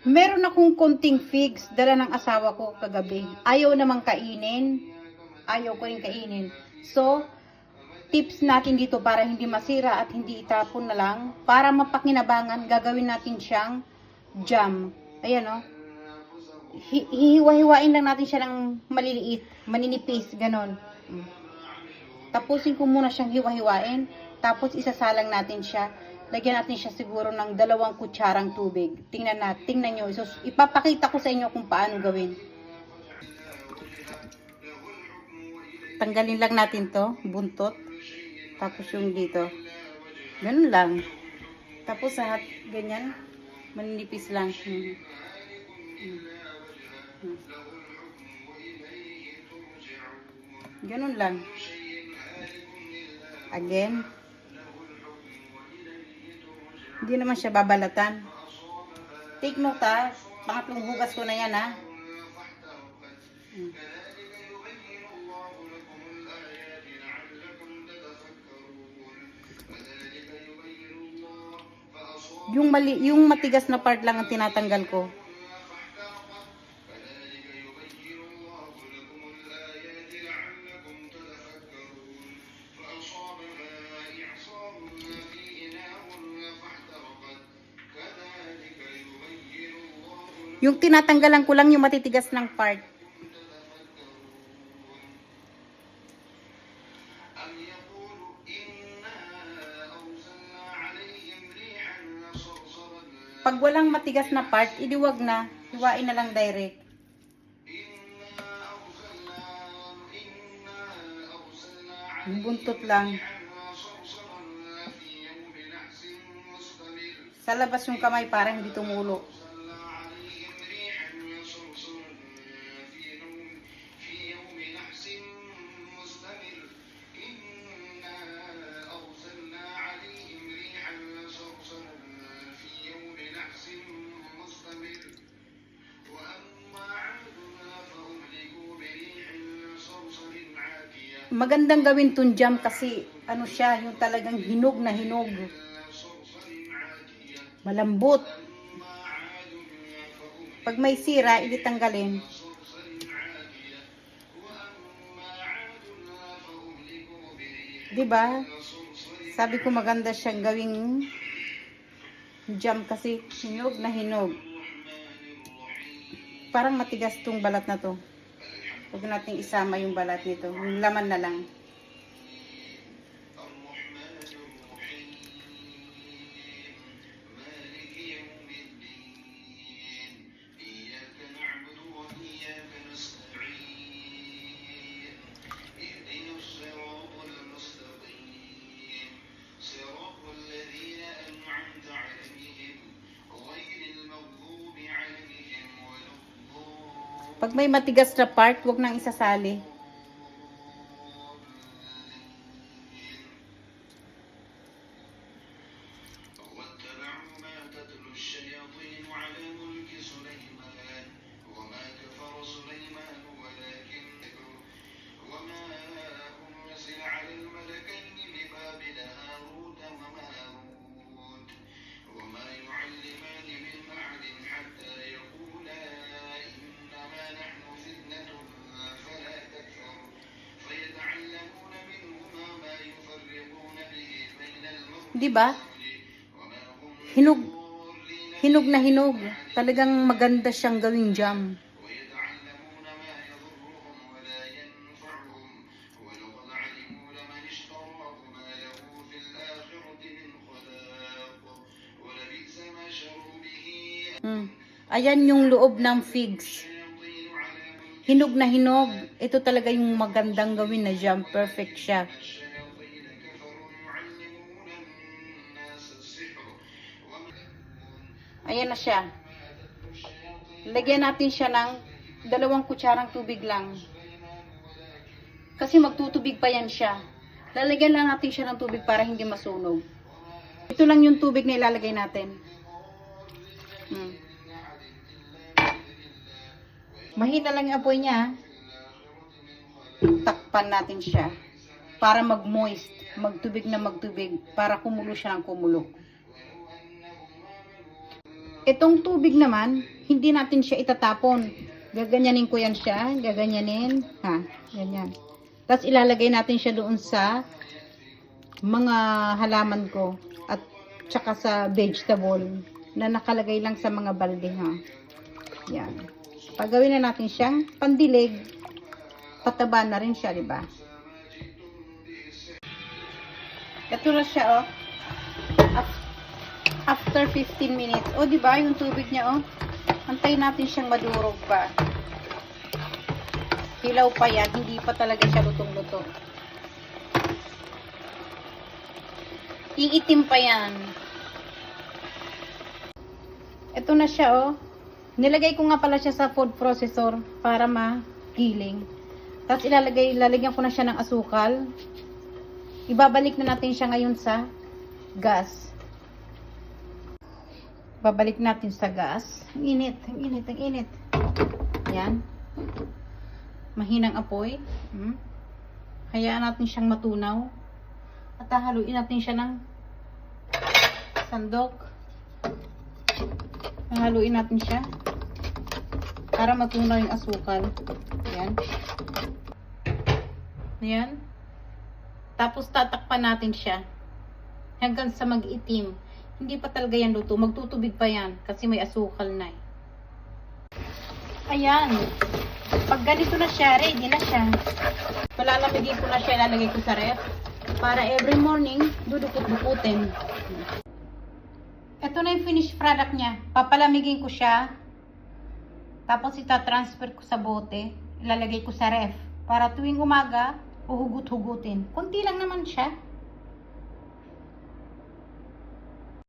Meron akong konting figs, dala ng asawa ko kagabi. Ayaw namang kainin. Ayaw ko rin kainin. So, tips natin dito para hindi masira at hindi itapon na lang. Para mapakinabangan, gagawin natin siyang jam. Ayan o. Hi- hihiwa-hiwain lang natin siya ng maliliit, maninipis, ganon. Mm. Tapusin ko muna siyang hiwa-hiwain. Tapos isasalang natin siya. Lagyan natin siya siguro ng dalawang kutsarang tubig. Tingnan natin, tingnan nyo. So, ipapakita ko sa inyo kung paano gawin. Tanggalin lang natin to, buntot. Tapos yung dito. Ganun lang. Tapos sa hat, ganyan. Maninipis lang. Hmm. Hmm. Hmm. Ganun lang. Again. Hindi naman siya babalatan. Take note ha. Pangatlong hugas ko na yan ha. Hmm. Yung mali, yung matigas na part lang ang tinatanggal ko. Yung tinatanggalan ko lang yung matitigas ng part. Pag walang matigas na part, idiwag na. Hiwain na lang direct. Buntot lang. Sa labas yung kamay para hindi tumulo. Magandang gawin tong jam kasi ano siya, yung talagang hinog na hinog. Malambot. Pag may sira, ilitanggalin. Di ba? Sabi ko maganda siyang gawing jam kasi hinog na hinog. Parang matigas tong balat na to. Huwag natin isama yung balat nito. Yung laman na lang. Pag may matigas na part, huwag nang isasali. 'Di ba? Hinog hinog na hinog. Talagang maganda siyang gawing jam. Hmm. Ayan yung loob ng figs. Hinog na hinog. Ito talaga yung magandang gawin na jam. Perfect siya. Ayan na siya. Lagyan natin siya ng dalawang kutsarang tubig lang. Kasi magtutubig pa yan siya. Lalagyan lang natin siya ng tubig para hindi masunog. Ito lang yung tubig na ilalagay natin. Hmm. Mahina lang yung apoy niya. Takpan natin siya. Para mag-moist. Magtubig na magtubig. Para kumulo siya ng kumulo. Itong tubig naman, hindi natin siya itatapon. Gaganyanin ko yan siya. Gaganyanin. Ha, ganyan. Tapos ilalagay natin siya doon sa mga halaman ko. At tsaka sa vegetable na nakalagay lang sa mga balde ha. Yan. Pagawin na natin siyang pandilig, pataba na rin siya, di ba? Ito na siya, oh. Af- After 15 minutes. Oh, di ba? Yung tubig niya, oh. Antayin natin siyang madurog pa. Hilaw pa yan. Hindi pa talaga siya lutong-luto. Iitim pa yan. Ito na siya, oh. Nilagay ko nga pala siya sa food processor para magiling. Tapos ilalagay, ilalagyan ko na siya ng asukal. Ibabalik na natin siya ngayon sa gas. Babalik natin sa gas. Ang init, ang init, ang init. Yan. Mahinang apoy. Hmm. Hayaan natin siyang matunaw. At haluin natin siya ng sandok. Haluin natin siya. Para matunaw yung asukal. Yan. Yan. Tapos tatakpan natin siya. Hanggang sa mag-itim. Hindi pa talaga yan luto. Magtutubig pa yan. Kasi may asukal na eh. Ayan. Pag ganito na siya, ready na siya. Palalamigin ko na siya, ilalagay ko sa ref. Para every morning, dudukot-dukutin. Ito na yung finished product niya. Papalamigin ko siya. Tapos itatransfer ko sa bote. Ilalagay ko sa ref. Para tuwing umaga, uhugot-hugutin. Kunti lang naman siya.